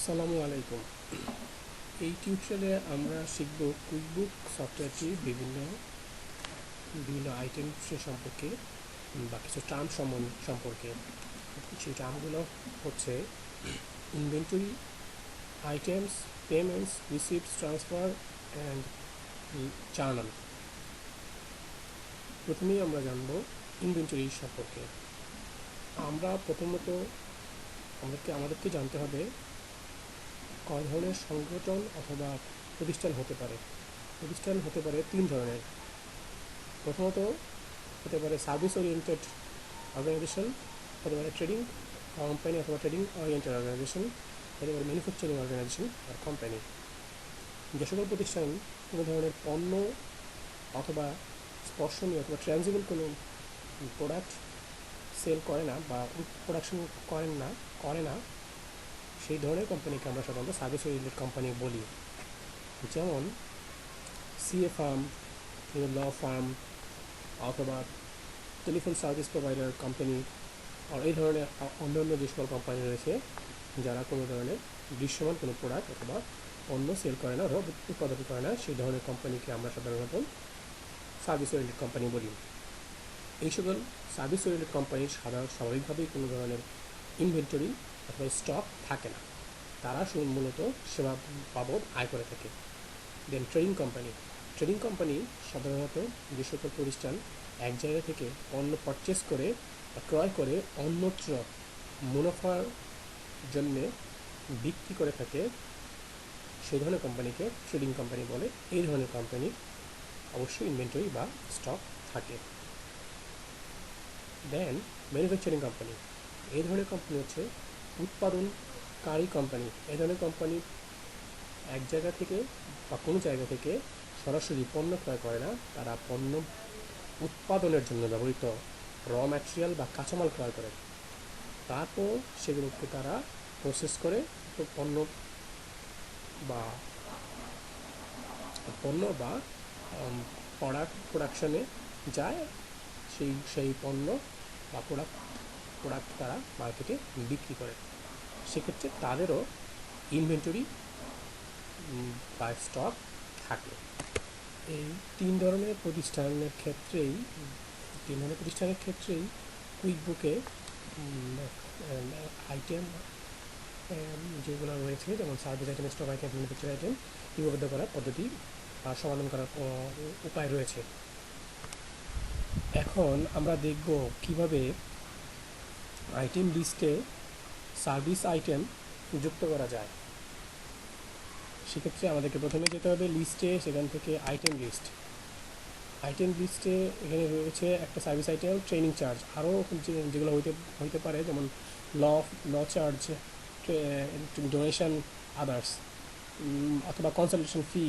আসসালামু আলাইকুম। এই টিউটোরিয়ালে আমরা শিখব কুইকবুক সফটওয়্যারটি বিভিন্ন বিভিন্ন আইটেমস সম্পর্কে বা কিছু টার্ম সম্পর্কে। সেই টার্মগুলো হচ্ছে inventory items payments receipts transfer and journal প্রথমেই আমরা জানব ইনভেন্টরি সম্পর্কে। আমরা প্রথমত আমাদেরকে আমাদেরকে জানতে হবে কয় ধরনের সংগঠন অথবা প্রতিষ্ঠান হতে পারে? প্রতিষ্ঠান হতে পারে তিন ধরনের। প্রথমত হতে পারে সার্ভিস ওরিয়েন্টেড অর্গানাইজেশন, হতে পারে ট্রেডিং কোম্পানি অথবা ট্রেডিং ওরিয়েন্টেড অর্গানাইজেশন, হতে পারে ম্যানুফ্যাকচারিং অর্গানাইজেশন আর কোম্পানি। যে সকল প্রতিষ্ঠান কোনো ধরনের পণ্য অথবা স্পর্শনীয় অথবা ট্রানজিবল কোনো প্রোডাক্ট সেল করে না বা প্রোডাকশন করেন না, করে না সেই ধরনের কোম্পানিকে আমরা সাধারণত সার্ভিস ওরিয়েন্টেড কোম্পানি বলি। যেমন সিএ ফার্ম ল ফার্ম অথবা টেলিফোন সার্ভিস প্রোভাইডার কোম্পানি আর এই ধরনের অন্য অন্য যে সকল কোম্পানি রয়েছে, যারা কোনো ধরনের দৃশ্যমান কোনো প্রোডাক্ট অথবা অন্য সেল করে না অথবা উৎপাদন করে না, সেই ধরনের কোম্পানিকে আমরা সাধারণত সার্ভিস ওরিয়েন্টেড কোম্পানি বলি। এই সকল সার্ভিস ওরিয়েন্টেড কোম্পানির সাধারণ স্বাভাবিকভাবেই কোনো ধরনের ইনভেন্টরি অথবা স্টক থাকে না। তারা মূলত সেবা বাবদ আয় করে থাকে। Then trading company trading company সাধারণত যে সকল প্রতিষ্ঠান এক জায়গা থেকে পণ্য পারচেস করে বা ক্রয় করে অন্যত্র মুনাফার জন্যে বিক্রি করে থাকে, সেই ধরনের কোম্পানিকে ট্রেডিং কোম্পানি বলে। এই ধরনের কোম্পানি অবশ্যই ইনভেন্টরি বা স্টক থাকে। দেন ম্যানুফ্যাকচারিং কোম্পানি এই ধরনের কোম্পানি হচ্ছে উৎপাদনকারী কোম্পানি এই ধরনের কোম্পানি এক জায়গা থেকে বা কোনো জায়গা থেকে সরাসরি পণ্য ক্রয় করে না, তারা পণ্য উৎপাদনের জন্য ব্যবহৃত র ম্যাটেরিয়াল বা কাঁচামাল ক্রয় করে। তারপর সেগুলোকে তারা প্রসেস করে পণ্য বা পণ্য বা প্রোডাক্ট প্রোডাকশনে যায়, সেই সেই পণ্য বা প্রোডাক্ট প্রোডাক্ট তারা মার্কেটে বিক্রি করে। সেক্ষেত্রে তাদেরও ইনভেন্টরি বা স্টক থাকে এই তিন ধরনের প্রতিষ্ঠানের ক্ষেত্রেই, তিন ধরনের প্রতিষ্ঠানের ক্ষেত্রেই কুইকবুকে আইটেম যেগুলো রয়েছে, যেমন service item stock item manufacture item লিপিবদ্ধ করার পদ্ধতি বা সমাধান করার উপায় রয়েছে। এখন আমরা দেখব কীভাবে আইটেম লিস্টে সার্ভিস আইটেম যুক্ত করা যায়। সেক্ষেত্রে আমাদেরকে প্রথমে যেতে হবে লিস্টে, সেখান থেকে আইটেম লিস্ট আইটেম লিস্টে এখানে রয়েছে একটা সার্ভিস আইটেম ট্রেনিং চার্জ আরও যেগুলো হইতে হইতে পারে, যেমন law law charge donation others অথবা কনসালটেশন ফি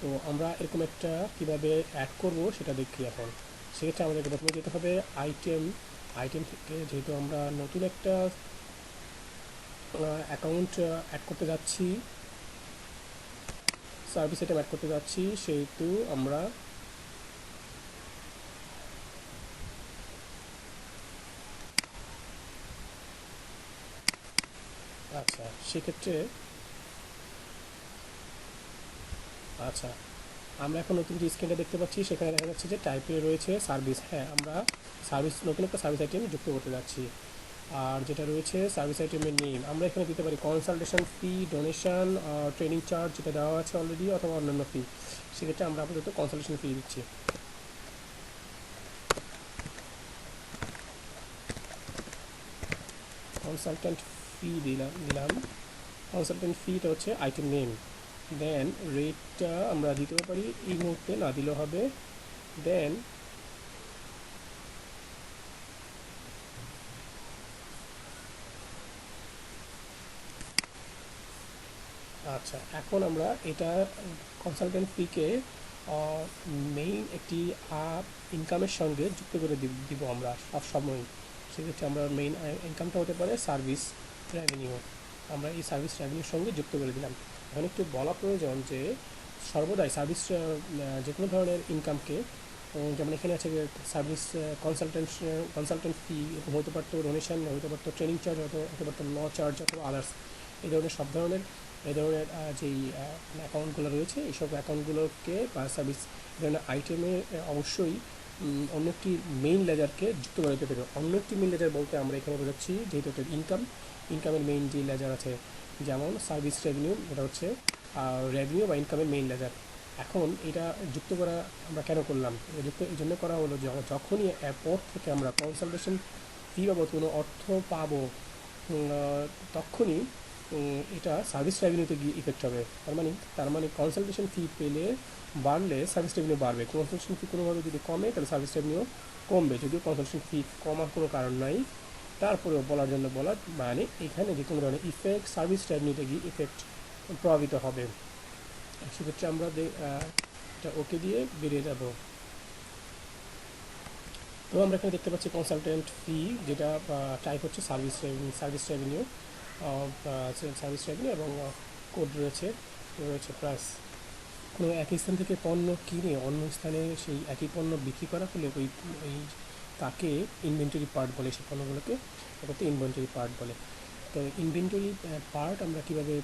তো আমরা এরকম একটা কীভাবে অ্যাড করব সেটা দেখি এখন। সেক্ষেত্রে আমাদেরকে প্রথমে যেতে হবে আইটেম আইটেম থেকে। যেহেতু আমরা নতুন একটা অ্যাকাউন্ট অ্যাড করতে যাচ্ছি। সার্ভিস আইটেম অ্যাড করতে যাচ্ছি, সেহেতু আমরা আচ্ছা সেক্ষেত্রে আচ্ছা আমরা এখন নতুন যে স্ক্রিনটা দেখতে পাচ্ছি, সেখানে দেখা যাচ্ছে যে টাইপে রয়েছে সার্ভিস হ্যাঁ আমরা সার্ভিস নতুন একটা সার্ভিস আইটেম যুক্ত করতে যাচ্ছি। আর যেটা রয়েছে সার্ভিস আইটেমের নেম আমরা এখানে দিতে পারি consultation fee donation training charge যেটা দেওয়া আছে অলরেডি অথবা অন্যান্য ফি সেক্ষেত্রে আমরা আপাতত কনসালটেশন ফি দিচ্ছি। কনসালটেন্ট ফি দিলাম দিলাম। কনসালটেন্ট ফিটা হচ্ছে আইটেম নেম দেন রেটটা আমরা দিতেও পারি, এই মুহূর্তে না দিলেও হবে। দেন আচ্ছা এখন আমরা এটা কনসালটেন্ট ফিকে মেইন একটি ইনকামের সঙ্গে যুক্ত করে দিব আমরা সব সময়। সেক্ষেত্রে আমরা মেইন ইনকামটা হতে পারে সার্ভিস রেভিনিউ আমরা এই সার্ভিস রেভিনিউর সঙ্গে যুক্ত করে দিলাম। এখন একটু বলা প্রয়োজন যে, সর্বদাই সার্ভিস যে কোনো ধরনের ইনকামকে যেমন এখানে আছে সার্ভিস কনসালটেন্ট কনসালটেন্ট ফি হতে পারতো ডোনেশন হতে পারতো ট্রেনিং চার্জ হতে হতে পারতো ল চার্জ অথবা আদার্স এই ধরনের সব ধরনের এই ধরনের যেই অ্যাকাউন্টগুলো রয়েছে, এইসব অ্যাকাউন্টগুলোকে বা সার্ভিস ধরনের আইটেমে অবশ্যই অন্য একটি মেইন লেজারকে যুক্ত করে দিতে হবে। অন্য একটি মেইন লেজার বলতে আমরা এখানে বোঝাচ্ছি যেহেতু এটা ইনকাম ইনকামের মেইন যে লেজার আছে, যেমন সার্ভিস রেভিনিউ এটা হচ্ছে রেভিনিউ বা ইনকামের মেইন লেজার এখন এটা যুক্ত করা আমরা কেন করলাম? যুক্ত, এই জন্য করা হলো যে যখনই এয়ারপোর্ট থেকে আমরা কনসালটেশন ফি বাবদ কোনো অর্থ পাবো তখনই এটা সার্ভিস রেভিনিউতে গিয়ে ইফেক্ট হবে। তার মানে তার মানে কনসালটেশন ফি পেলে বাড়লে সার্ভিস রেভিনিউ বাড়বে। কনসালটেশন ফি কোনোভাবে যদি কমে, তাহলে সার্ভিস রেভিনিউ কমবে। যদিও কনসালটেশন ফি কমার কোনো কারণ নাই, তারপরেও বলার জন্য বলা মানে এখানে যে কোনো ধরনের ইফেক্ট সার্ভিস রেভিনিউতে গিয়ে ইফেক্ট প্রভাবিত হবে। সেক্ষেত্রে আমরা এটা ওকে দিয়ে বেরিয়ে যাব। তো আমরা এখানে দেখতে পাচ্ছি কনসালটেন্ট ফি যেটা টাইপ হচ্ছে service revenue service revenue service revenue এবং কোড রয়েছে রয়েছে প্রাইস কোনো এক স্থান থেকে পণ্য কিনে অন্য স্থানে সেই একই পণ্য বিক্রি করা হলে ওই ওই তাকে ইনভেন্টরি পার্ট বলে, সেই পণ্যগুলোকে ওটাতে ইনভেন্টরি পার্ট বলে। তো ইনভেন্টরি পার্ট আমরা কীভাবে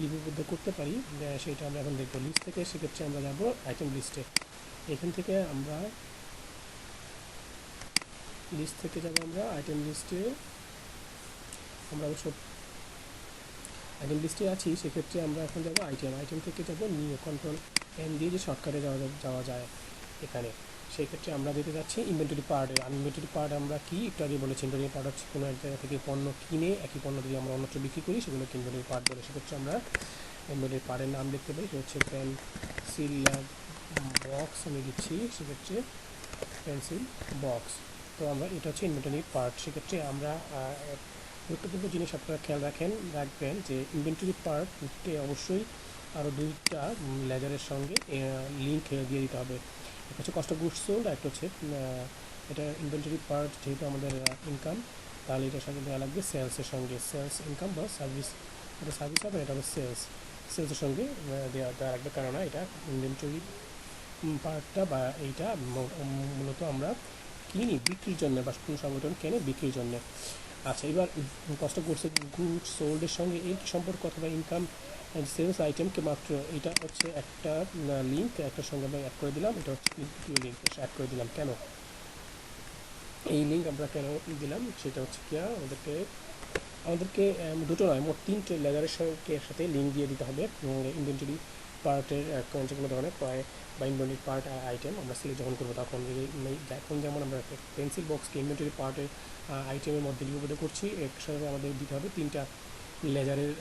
লিপিবদ্ধ করতে পারি সেটা আমরা এখন দেখব। লিস্ট থেকে সেক্ষেত্রে আমরা যাব আইটেম লিস্টে এখান থেকে আমরা লিস্ট থেকে যাব আমরা আইটেম লিস্টে আমরা অবশ্য আইটেম লিস্টে আছি, সেক্ষেত্রে আমরা এখন যাব আইটেম আইটেম থেকে যাব নিউ কন্ট্রোল এন দিয়ে যে শর্টকাটে যাওয়া যাওয়া যায় এখানে। সেই ক্ষেত্রে আমরা যেতে যাচ্ছি ইনভেন্টরি পার্ট ইনভেন্টরি পার্ট আমরা কি? একটু আগে বলেছি ইনভেন্টরি পার্ট হচ্ছে কোনো এক জায়গা থেকে পণ্য কিনে, একই পণ্য যদি আমরা অন্যত্র বিক্রি করি সেগুলোকে ইনভেন্টরি পার্ট বলে। সেক্ষেত্রে আমরা ইনভেন্টরি পার্টের নাম পাই সেটা হচ্ছে পেন্সিল বক্স আমি দিচ্ছি সেক্ষেত্রে পেন্সিল বক্স তো আমরা, এটা হচ্ছে ইনভেন্টরি পার্ট সেক্ষেত্রে আমরা গুরুত্বপূর্ণ জিনিস আপনারা খেয়াল রাখেন, রাখবেন যে ইনভেন্টরি পার্টে অবশ্যই আরও দুইটা লেজারের সঙ্গে লিঙ্ক দিয়ে দিতে হবে। একটা হচ্ছে কষ্ট গুডস সোল্ড একটা হচ্ছে এটা ইনভেন্টরি পার্ট যেহেতু আমাদের ইনকাম তাহলে এটার সঙ্গে দেওয়া লাগবে সেলসের সঙ্গে। সেলস ইনকাম বা সার্ভিস এটা সার্ভিস হবে, এটা হবে সেলস সেলসের সঙ্গে দেওয়া দেওয়া লাগবে। কেননা এটা ইনভেন্টরি পার্টটা বা এইটা মূলত আমরা কিনি বিক্রির জন্য বা কোনো সংগঠন কেনে বিক্রির জন্য। আচ্ছা এবার কষ্ট করছে গুড সোল্ডের সঙ্গে কি সম্পর্ক অথবা ইনকাম অ্যান্ড সেলস আইটেমকে মাত্র, এটা হচ্ছে একটা লিঙ্ক একটার সঙ্গে আমরা অ্যাড করে দিলাম, এটা হচ্ছে লিঙ্ক অ্যাড করে দিলাম, কেন? এই লিঙ্ক আমরা কেন দিলাম? সেটা হচ্ছে কি, আমাদেরকে আমাদেরকে দুটো নয়, মোট তিনটে লেজারের সঙ্গে সাথে লিঙ্ক দিয়ে দিতে হবে ইনভেন্টরি পার্টের কোনো ধরনের ক্রয় বা ইনভেন্টরি পার্ট আইটেম আমরা সিলেক্ট যখন করব তখন এখন যেমন আমরা পেন্সিল বক্সকে ইনভেন্টরি পার্টের আইটেমের মধ্যে লিপিবদ্ধ করছি, এর সাথে আমাদের দিতে হবে তিনটা লেজারের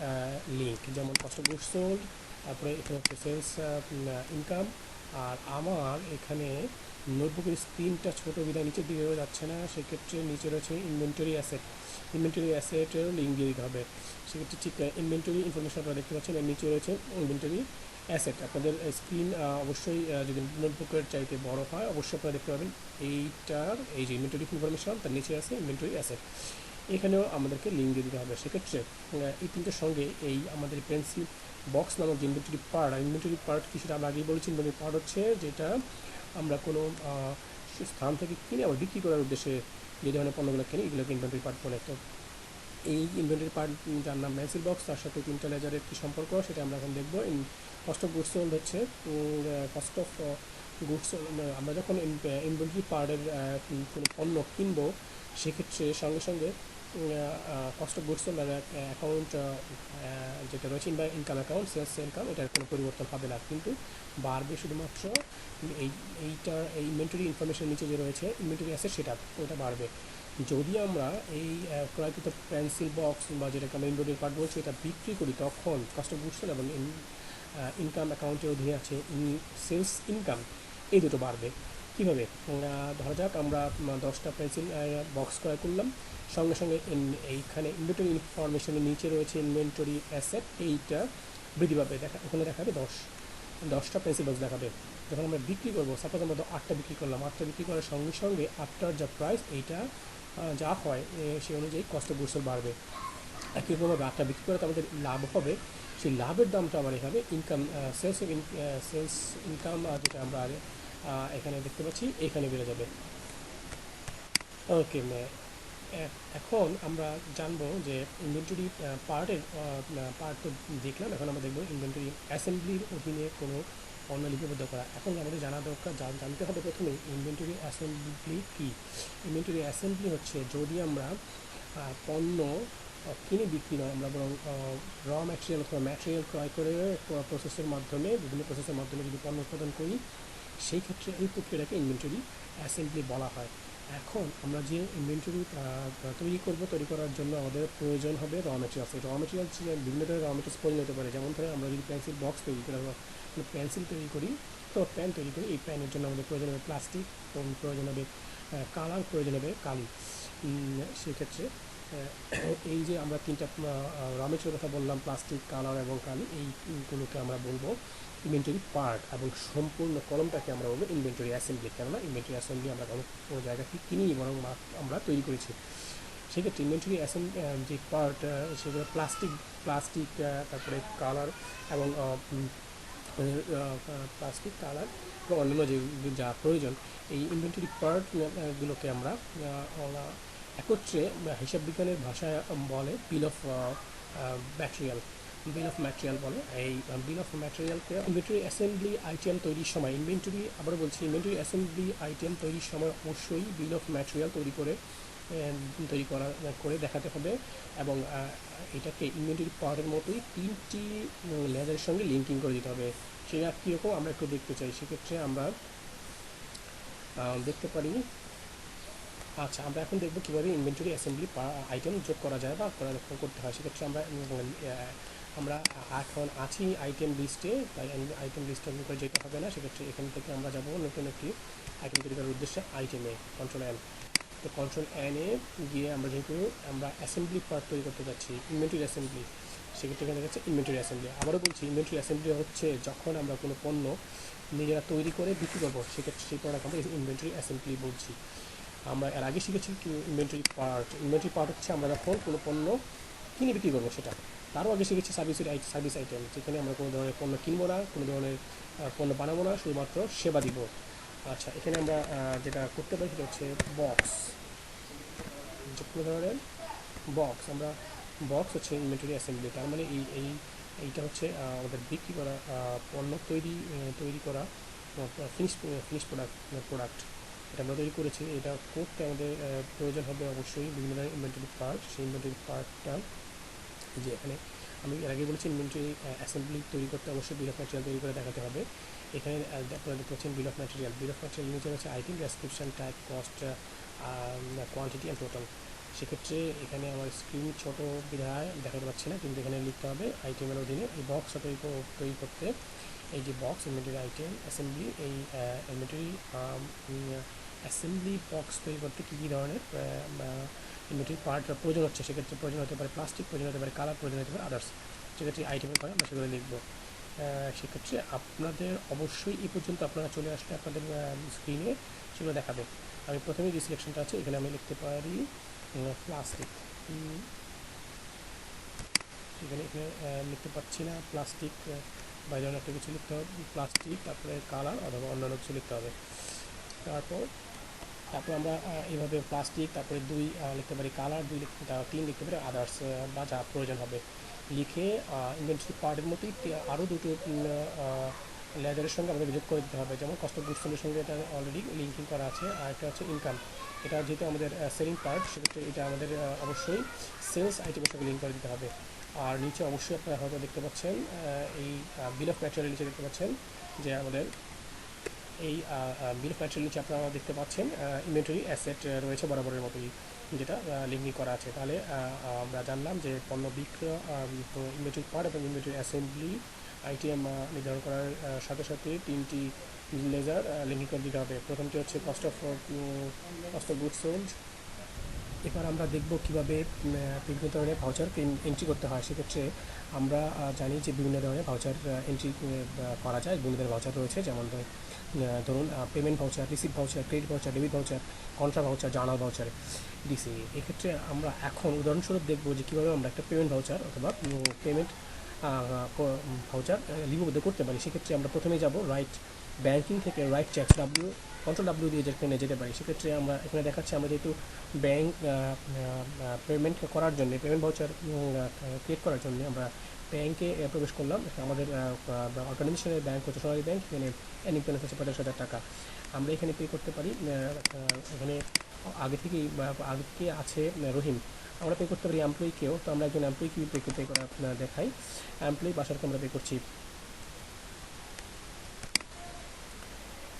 লিঙ্ক যেমন কষ্ট গুড সোল্ড তারপরে এখানে হচ্ছে সেলস ইনকাম আর আমার এখানে নোটবুকের স্ক্রিনটা ছোটো বিদায় নিচের দিকে যাচ্ছে না, সেক্ষেত্রে নিচে রয়েছে ইনভেন্টরি অ্যাসেট ইনভেন্টরি অ্যাসেটেরও লিঙ্ক দিয়ে দিতে হবে। সেক্ষেত্রে ঠিক ইনভেন্টরি ইনফরমেশন আপনারা দেখতে পাচ্ছেন, এর নিচে রয়েছে ইনভেন্টরি অ্যাসেট আপনাদের স্ক্রিন অবশ্যই যদি নোটবুকের চাইতে বড় হয়, অবশ্যই আপনারা দেখতে পাবেন এইটার, এই যে ইনভেন্টরি ইনফরমেশন তার নিচে আছে ইনভেন্টরি অ্যাসেট এখানেও আমাদেরকে লিঙ্ক দিয়ে দিতে হবে। সেক্ষেত্রে এই তিনটের সঙ্গে এই আমাদের পেন্সিল বক্স নামক যে ইনভেন্টরি পার্ট আর ইনভেন্টরি পার্ট কি সেটা আমরা আগেই বলেছি ইনভেন্টরি পার্ট হচ্ছে যেটা আমরা কোনো স্থান থেকে কিনে আবার বিক্রি করার উদ্দেশ্যে যে ধরনের পণ্যগুলো কিনি, এগুলোকে ইনভেন্টরি পার্ট বলে। তো এই ইনভেন্টরি পার্ট যার নাম ম্যাসিল বক্স, তার সাথে তিনটা লেজারের কী সম্পর্ক, সেটা আমরা এখন দেখব। কস্ট অফ গুডস সোল্ড হচ্ছে কস্ট অফ গুডস আমরা যখন ইনভেন্টরি পার্টের কোনো পণ্য কিনবো, সেক্ষেত্রে সঙ্গে সঙ্গে কস্ট অফ গুডস অ্যাকাউন্ট যেটা রয়েছে ইনকাম অ্যাকাউন্ট সেলস ইনকাম এটার কোনো পরিবর্তন হবে না। কিন্তু বাড়বে শুধুমাত্র এই এইটার এই ইনভেন্টরি ইনফরমেশন নিচে যে রয়েছে ইনভেন্টরি আছে সেটা, ওটা বাড়বে। যদি আমরা এই ক্রয়কৃত পেন্সিল বক্স বা যেটাকে আমরা ইনভেন্টরি পার্ট বলছি, এটা বিক্রি করি, তখন কস্ট অফ গুডস এবং ইনকাম অ্যাকাউন্টের অধীনে আছে সেলস ইনকাম এই দুটো বাড়বে। কীভাবে? ধরা যাক আমরা দশটা পেন্সিল বক্স ক্রয় করলাম। সঙ্গে সঙ্গে এইখানে ইনভেন্টরি ইনফরমেশনের নিচে রয়েছে ইনভেন্টরি অ্যাসেট। এইটা বৃদ্ধি পাবে। দেখা ওখানে দেখাবে দশ দশটা পেন্সিল বক্স দেখাবে। যখন আমরা বিক্রি করব সাপোজ আমরা আটটা বিক্রি করলাম আটটা বিক্রি করার সঙ্গে সঙ্গে আটটার যা প্রাইস এইটা যা হয় সেই অনুযায়ী কষ্ট গুডসেল বাড়বে। একই রকমভাবে আটটা বিক্রি করে আমাদের লাভ হবে। সেই লাভের দামটা আবার এখানে ইনকাম সেলস সেলস ইনকাম যেটা আমরা আগে, এখানে দেখতে পাচ্ছি, এখানে বেড়ে যাবে। ওকে এখন আমরা জানব যে ইনভেন্টরি পার্টের পার্ট তো দেখলাম, এখন আমরা দেখব ইনভেন্টরি অ্যাসেম্বলির অধীনে কোনো পণ্য লিপিবদ্ধ করা। এখন আমাদের জানা দরকার, জান- জানতে হবে প্রথমে ইনভেন্টরি অ্যাসেম্বলি কি। ইনভেন্টরি অ্যাসেম্বলি হচ্ছে যদি আমরা পণ্য কিনে বিক্রি নয়, আমরা বরং র ম্যাটেরিয়াল অথবা ম্যাটেরিয়াল ক্রয় করে প্রসেসের মাধ্যমে, বিভিন্ন প্রসেসের মাধ্যমে যদি পণ্য উৎপাদন করি সেই ক্ষেত্রে এই প্রক্রিয়াটাকে ইনভেন্টরি অ্যাসেম্বলি বলা হয়। এখন আমরা যে ইনভেন্টরি তৈরি করব, তৈরি করার জন্য আমাদের প্রয়োজন হবে র মেটেরিয়ালস র মেটেরিয়ালস বিভিন্ন ধরনের র মেটেরিয়ালস প্রয়োজন হতে পারে, যেমন ধরে আমরা যদি পেন্সিল বক্স তৈরি করি পেন্সিল তৈরি করি তো প্যান তৈরি করি, এই প্যানের জন্য আমাদের প্রয়োজন হবে প্লাস্টিক এবং প্রয়োজন হবে কালার প্রয়োজন হবে কালি। সেক্ষেত্রে এই যে আমরা তিনটা র মেটেরিয়াল কথা বললাম প্লাস্টিক কালার এবং কালি এইগুলোকে আমরা বলব। ইনভেন্টরি পার্ট এবং সম্পূর্ণ কলমটাকে আমরা বলব ইনভেন্টরি অ্যাসেম্বলি কেননা ইনভেন্টরি অ্যাসেম্বলি আমরা কোনো জায়গা থেকে কিনি বরং আমরা তৈরি করেছি। সেক্ষেত্রে ইনভেন্টরি অ্যাসেম্বলি যে পার্ট সেগুলো প্লাস্টিক প্লাস্টিক তারপরে কালার এবং প্লাস্টিক কালার এবং অন্যান্য যে, যা প্রয়োজন, এই ইনভেন্টরি পার্টগুলোকে আমরা একত্রে হিসাব বিজ্ঞানের ভাষায় বলে bill of material bill of material বলে। এই বিল অফ ম্যাটেরিয়ালকে ইনভেন্টরি অ্যাসেম্বলি আইটেম তৈরির সময় ইনভেন্টরি আবার বলছি ইনভেন্টরি অ্যাসেম্বলি আইটেম তৈরির সময় অবশ্যই বিল অফ ম্যাটেরিয়াল তৈরি করে তৈরি করা, করে দেখাতে হবে এবং এটাকে ইনভেন্টরি পাওয়ারের মতোই তিনটি লেজারের সঙ্গে লিঙ্কিং করে দিতে হবে। সেটা কীরকম আমরা একটু দেখতে চাই, সেক্ষেত্রে আমরা দেখতে পারি। আচ্ছা আমরা এখন দেখব কীভাবে ইনভেন্টরি অ্যাসেম্বলি আইটেম যোগ করা যায় বা করতে হয়। সেক্ষেত্রে আমরা আমরা এখন আছি আইটেম লিস্টে তাই আইটেম লিস্টে করে যেতে হবে না, সেক্ষেত্রে এখান থেকে আমরা যাব নতুন একটি আইটেম তৈরি করার উদ্দেশ্যে আইটেমে কন্ট্রোল এন তো কন্ট্রোল এনে গিয়ে আমরা যেহেতু আমরা অ্যাসেম্বলি পার্ট তৈরি করতে যাচ্ছি ইনভেন্টরি অ্যাসেম্বলি সেক্ষেত্রে এখানে যাচ্ছে ইনভেন্টরি অ্যাসেম্বলি আবারও বলছি ইনভেন্টরি অ্যাসেম্বলি হচ্ছে যখন আমরা কোনো পণ্য নিজেরা তৈরি করে বিক্রি করব, সেক্ষেত্রে সেই প্রোডাক্ট আমরা ইনভেন্টরি অ্যাসেম্বলি বলছি। আমরা এর আগে শিখেছি ইনভেন্টরি পার্ট ইনভেন্টরি পার্ট হচ্ছে আমরা যখন কোনো পণ্য কিনে বিক্রি করব সেটা। তারও আগে শিখেছি সার্ভিসের সার্ভিস আইটেম যেখানে আমরা কোনো ধরনের পণ্য কিনবো না, কোনো ধরনের পণ্য বানাবো না, শুধুমাত্র সেবা দিব। আচ্ছা এখানে আমরা যেটা করতে পারি সেটা হচ্ছে বক্স কোনো ধরনের বক্স আমরা বক্স হচ্ছে ইনভেন্টরি অ্যাসেম্বলি তার মানে এই এই, এইটা হচ্ছে আমাদের বিক্রি করা পণ্য তৈরি তৈরি করা ফিনিশ ফিনিশ প্রোডাক্ট প্রোডাক্ট এটা আমরা তৈরি করেছি, এটা করতে আমাদের প্রয়োজন হবে অবশ্যই বিভিন্ন ধরনের ইনভেন্টরি পার্ট সেই ইনভেন্টরি পার্টটা যে এখানে আমি এর আগে বলেছি ইনভেন্টরি অ্যাসেম্বলি তৈরি করতে অবশ্যই বিল অফ ম্যাটেরিয়াল তৈরি করে দেখাতে হবে। এখানে আপনারা দেখতে পাচ্ছেন bill of material bill of material নিচে হচ্ছে item description type cost quantity and total সেক্ষেত্রে এখানে আমার স্ক্রিন ছোট বিধায় দেখাতে পাচ্ছি না, কিন্তু এখানে লিখতে হবে আইটেমের অধীনে এই বক্স তৈরি তৈরি করতে। এই যে বক্স ইনভেন্টরি আইটেম অ্যাসেম্বলি এই ইনভেন্টরি অ্যাসেম্বলি বক্স তৈরি করতে কী কী ধরনের ইনভেন্টরি পার্ট প্রয়োজন হচ্ছে, সেক্ষেত্রে প্রয়োজন হতে পারে প্লাস্টিক প্রয়োজন হতে পারে কালার প্রয়োজন হতে পারে আদার্স সেক্ষেত্রে আইটেমের পরে আমরা সেগুলো লিখব। সেক্ষেত্রে আপনাদের অবশ্যই এই পর্যন্ত আপনারা চলে আসলে আপনাদের স্ক্রিনে সেগুলো দেখাবে। আমি প্রথমেই যে সিলেকশনটা আছে, এখানে আমি লিখতে পারি প্লাস্টিক এখানে এখানে লিখতে পারছি না প্লাস্টিক বাইরে অন্য একটা কিছু লিখতে হবে প্লাস্টিক তারপরে কালার অথবা অন্যান্য কিছু লিখতে হবে। তারপর তারপর আমরা এইভাবে প্লাস্টিক তারপরে দুই লিখতে পারি কালার দুই তিন লিখতে পারি আদার্স বা যা প্রয়োজন হবে। লিখে ইনভেন্টরি পার্টের মতোই আরও দুটো লেজারের সঙ্গে আমাদের যোগ করে দিতে হবে। যেমন কস্ট অফ গুডসের সঙ্গে এটা অলরেডি লিঙ্কিং করা আছে, আর একটা হচ্ছে ইনকাম এটা যেহেতু আমাদের সেলিং পার্ট সেক্ষেত্রে এটা আমাদের অবশ্যই সেলস আইটেমের সঙ্গে লিঙ্ক করে দিতে হবে। আর নিচে অবশ্যই আপনারা হয়তো দেখতে পাচ্ছেন এই বিল অফ ম্যাটেরিয়াল নিচে দেখতে পাচ্ছেন যে আমাদের এই বিল অফ নিচে আপনারা দেখতে পাচ্ছেন ইনভেন্টরি অ্যাসেট রয়েছে বরাবরের মতোই যেটা লিঙ্কিং করা আছে। তাহলে আমরা জানলাম যে পণ্য বিক্রয় ইনভেন্টরি পার্ট এবং ইনভেন্টরি অ্যাসেম্বলি আইটিএম নির্ধারণ করার সাথে সাথে তিনটি লেজার লিঙ্কিং করে দিতে হবে। প্রথমটি হচ্ছে cost of cost of good sold এবার আমরা দেখব কীভাবে বিভিন্ন ধরনের ভাউচার এন্ট্রি করতে হয়। সেক্ষেত্রে আমরা জানি যে বিভিন্ন ধরনের ভাউচার এন্ট্রি করা যায়। বিভিন্ন ধরনের ভাউচার রয়েছে, যেমন ধরুন payment voucher receive voucher credit voucher debit voucher contra voucher journal voucher DC এক্ষেত্রে আমরা এখন উদাহরণস্বরূপ দেখব যে কীভাবে আমরা একটা পেমেন্ট ভাউচার অথবা পেমেন্ট ভাউচার লিপিবদ্ধ করতে পারি। সেক্ষেত্রে আমরা প্রথমে যাব রাইট ব্যাংকিং থেকে write check W control W দিয়ে যেখানে যেতে পারি। সেক্ষেত্রে আমরা এখানে দেখাচ্ছি আমরা যেহেতু ব্যাংক পেমেন্ট করার জন্য পেমেন্ট ভাউচার ক্রিয়েট করার জন্য আমরা ব্যাংকে প্রবেশ করলাম। আমাদের অর্গানাইজেশনের ব্যাংক হচ্ছে সোনালী ব্যাংক, এখানে অ্যানিং ব্যালেন্স হচ্ছে পঞ্চাশ হাজার টাকা। আমরা এখানে পে করতে পারি এখানে আগে থেকেই আগে থেকে আছে রহিম। আমরা পে করতে পারি এমপ্লয়িকেও তো আমরা একজন এমপ্লয়িকে পে পে করা দেখাই। এমপ্লয়ি বাসারকে আমরা পে করছি।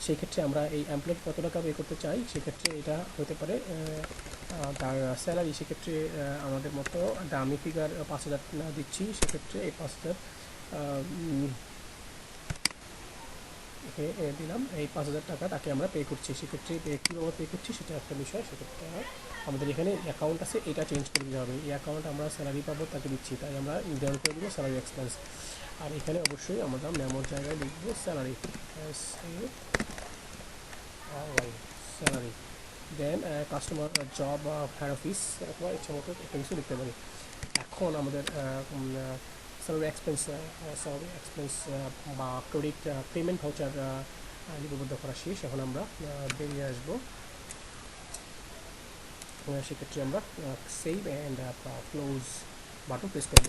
সেই ক্ষেত্রে আমরা এই এমপ্লয়িকে কত টাকা পে করতে চাই, সেক্ষেত্রে এটা হতে পারে তার স্যালারি সেক্ষেত্রে আমাদের মতো দামি ফিগার পাঁচ হাজার দিচ্ছি, সেক্ষেত্রে এই পাঁচ হাজার দিলাম, এই পাঁচ হাজার টাকা তাকে আমরা পে করছি, সেক্ষেত্রে কীভাবে পে করছি সেটা একটা বিষয়, সেক্ষেত্রে আমাদের এখানে অ্যাকাউন্ট আছে, এটা চেঞ্জ করে দিতে হবে, এই অ্যাকাউন্ট আমরা স্যালারি পাবো তাকে দিচ্ছি, তাই আমরা নির্ধারণ করে দেবো স্যালারি এক্সপেন্স আর এখানে অবশ্যই আমরা মেমোর জায়গায় লিখব salary salary then customer job head office অথবা ইচ্ছা মতো একটা কিছু লিখতে পারি। এখন আমাদের স্যালারি এক্সপেন্স স্যালারি এক্সপেন্স বা ক্রেডিট পেমেন্ট ভাউচার লিপিবদ্ধ করা শেষ। এখন আমরা বেরিয়ে আসব। সেক্ষেত্রে আমরা save and close button press করব।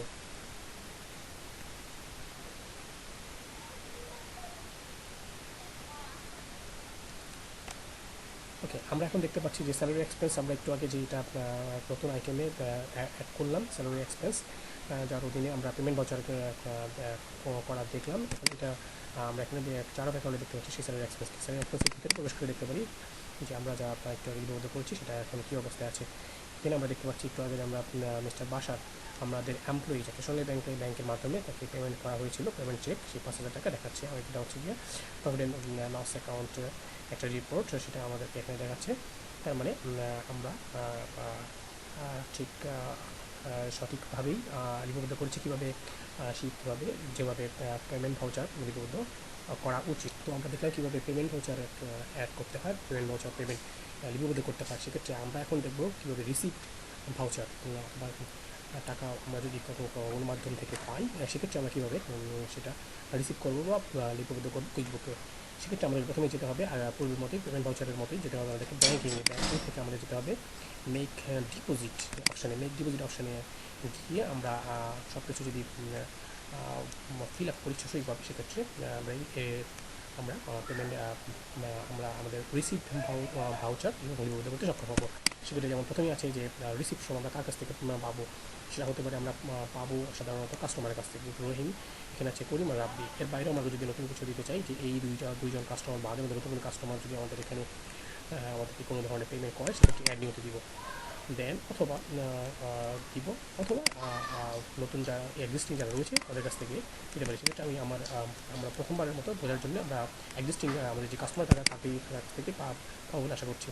ওকে আমরা এখন দেখতে পাচ্ছি যে স্যালারি এক্সপেন্স আমরা একটু আগে যেটা নতুন আইটেমে অ্যাড করলাম স্যালারি এক্সপেন্স যার অধীনে আমরা পেমেন্ট বাজার করা দেখলাম। এটা আমরা এখানে চার অ্যাকাউন্টে দেখতে পাচ্ছি, সেই স্যালারি এক্সপেন্স স্যালারি এক্সপেন্সের ভিতরে প্রবেশ করে দেখতে পারি যে আমরা যা আপনার একটু আগে করছি সেটা এখন কী অবস্থায় আছে। এখানে আমরা দেখতে পাচ্ছি একটু আগে আমরা মিস্টার বাসার আমাদের এমপ্লয়ি যাকে সোনালী ব্যাংকের ব্যাংকের মাধ্যমে তাকে পেমেন্ট করা হয়েছিল পেমেন্ট চেক সেই পাঁচ হাজার টাকা দেখাচ্ছে। আর এটা হচ্ছে গিয়ে প্রভিডেন্ট লস অ্যাকাউন্ট একটা রিপোর্ট সেটা আমাদেরকে এখানে দেখাচ্ছে। তার মানে আমরা ঠিক সঠিকভাবেই লিপিবদ্ধ করেছি কীভাবে কীভাবে, যেভাবে পেমেন্ট ভাউচার লিপিবদ্ধ করা উচিত। তো আমরা দেখলাম কীভাবে পেমেন্ট ভাউচার অ্যাড করতে হয়। পেমেন্ট ভাউচার পেমেন্ট লিপিবদ্ধ করতে হয় সেক্ষেত্রে আমরা এখন দেখব কীভাবে রিসিভ ভাউচার বা টাকা আমরা যদি কোনো কোনো মাধ্যম থেকে পাই সেক্ষেত্রে আমরা কীভাবে সেটা রিসিভ করব বা লিপিবদ্ধ করব কুইকবুকে সেক্ষেত্রে আমাদের প্রথমে যেতে হবে পূর্বের মতোই পেমেন্ট ভাউচারের মতোই যেতে হবে আমাদেরকে ব্যাঙ্কিংয়ে ব্যাঙ্কিং থেকে আমাদের যেতে হবে মেক ডিপোজিট অপশানে মেক ডিপোজিট অপশানে গিয়ে আমরা সব কিছু যদি ফিল আপ করি সঠিকভাবে সেক্ষেত্রে আমরা আমরা পেমেন্ট আমরা আমাদের রিসিপ্ট ভাউচার লিপিবদ্ধ করতে সক্ষম হব সেক্ষেত্রে যেমন প্রথমেই আছে যে রিসিপ্ট আমরা কার কাছ থেকে পাবো সেটা হতে পারে আমরা পাবো সাধারণত কাস্টমারের কাছ থেকে রহিম এখানে আছে করিম আর রাব্বি এর বাইরেও আমরা যদি নতুন কিছু দিতে চাই যে এই দুইটা দুইজন কাস্টমার বাদে আমাদের নতুন কোনো কাস্টমার যদি আমাদের এখানে আমাদেরকে কোনো ধরনের পেমেন্ট করে সেটাকে অ্যাড নিতে দিব দেন অথবা দিব অথবা নতুন যারা এক্সিস্টিং যারা রয়েছে, তাদের কাছ থেকে দিতে পারি। সেটা আমি আমার আমরা প্রথমবারের মতো বোঝার জন্য আমরা এক্সিস্টিং আমাদের যে কাস্টমার তারা কাছ থেকে পাবো বলে আশা করছি।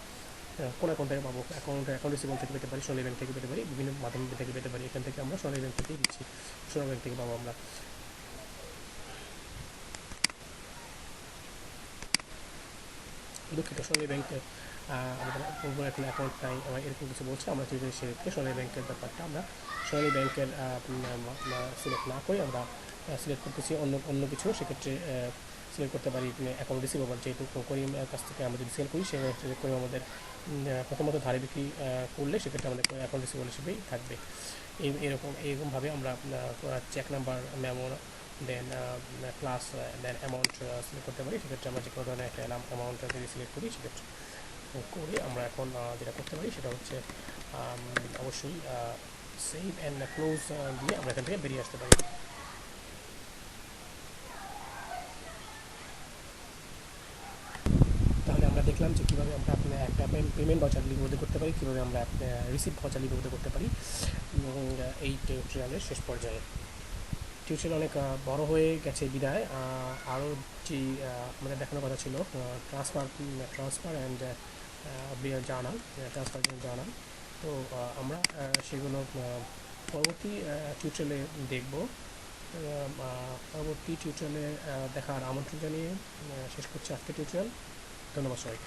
কোন অ্যাকাউন্ট থেকে পাবো? অ্যাকাউন্ট অ্যাকাউন্ট রিসিভেবল থেকে পেতে পারি, সোনালী ব্যাংক থেকে পেতে পারি, বিভিন্ন মাধ্যম থেকে পেতে পারি। এখান থেকে আমরা সোনালী ব্যাংক থেকেই দিচ্ছি। সোনালী ব্যাংক থেকে পাবো আমরা। দুঃখিত, সোনালী ব্যাংকে আমাদের অ্যাকাউন্ট নাই আমার এরকম কিছু বলছে। আমরা যদি সেক্ষেত্রে সোনালী ব্যাংকের ব্যাপারটা আমরা সোনালী ব্যাংকের সিলেক্ট না করে আমরা সিলেক্ট করতেছি অন্য অন্য কিছু। সেক্ষেত্রে সিলেক্ট করতে পারি অ্যাকাউন্ট রিসিভেবল যেহেতু করিম কাছ থেকে আমরা যদি সেল করি, সেক্ষেত্রে করিম আমাদের প্রথমত ধারে বিক্রি করলে সেক্ষেত্রে আমাদের অ্যাকাউন্ট রিসিভেবল হিসেবেই থাকবে। এই, এরকম, এইরকমভাবে আমরা check number memo then plus then amount select করতে পারি। সেক্ষেত্রে আমরা যে কোনো ধরনের একটা অ্যামাউন্ট যদি সিলেক্ট করি, সেক্ষেত্রে করে আমরা এখন যেটা করতে পারি সেটা হচ্ছে অবশ্যই সেভ অ্যান্ড ক্লোজ দিয়ে আমরা এখান থেকে বেরিয়ে আসতে পারি। তাহলে আমরা দেখলাম যে কীভাবে আমরা আপনার একটা পেমেন্ট বা ভাউচার লিপিবদ্ধ করতে পারি, কীভাবে আমরা রিসিপ্ট ভাউচার লিপিবদ্ধ করতে পারি এই টিউটোরিয়ালের শেষ পর্যায়ে। টিউশন অনেক বড় হয়ে গেছে বিদায়। আরও যে আমাদের দেখানোর কথা ছিল transfer transfer and journal transfer জানান তো আমরা সেগুলো পরবর্তী টিউটোরিয়ালে দেখব। পরবর্তী টিউটোরিয়ালে দেখার আমন্ত্রণ জানিয়ে শেষ করছি আজকে টিউটোরিয়াল ধন্যবাদ সবাইকে।